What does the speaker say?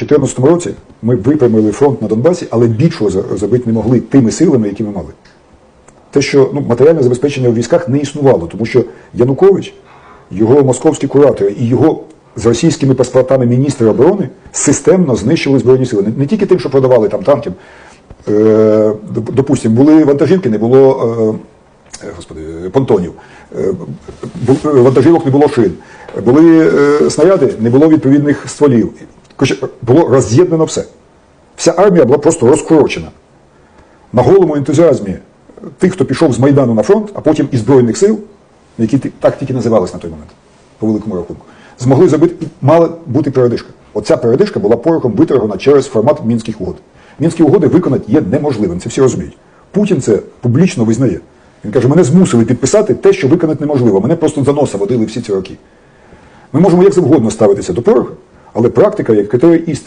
У 2014 році ми випрямили фронт на Донбасі, але більшого за- зробити не могли тими силами, які ми мали. Те, що ну, матеріальне забезпечення у військах не існувало, тому що Янукович, його московські куратори і його з російськими паспортами міністри оборони системно знищили збройні сили. Не, не тільки тим, що продавали там танки. Е, доп- допустим, були вантажівки, не було е, е, господи, понтонів. Е, е, вантажівок не було шин. Були снаряди, не було відповідних стволів. Було роз'єднано все. Вся армія була просто розкорочена на голому ентузіазмі тих, хто пішов з Майдану на фронт, а потім із Збройних сил, які так тільки називались на той момент, по великому рахунку, змогли зробити, і мала бути передишка. Оця передишка була порохом виторгана через формат Мінських угод. Мінські угоди виконати є неможливим, це всі розуміють. Путін це публічно визнає. Він каже, мене змусили підписати те, що виконати неможливо. Мене просто за носа водили всі ці роки. Ми можемо як завгодно ставитися до пороху, але практика як критерій істини.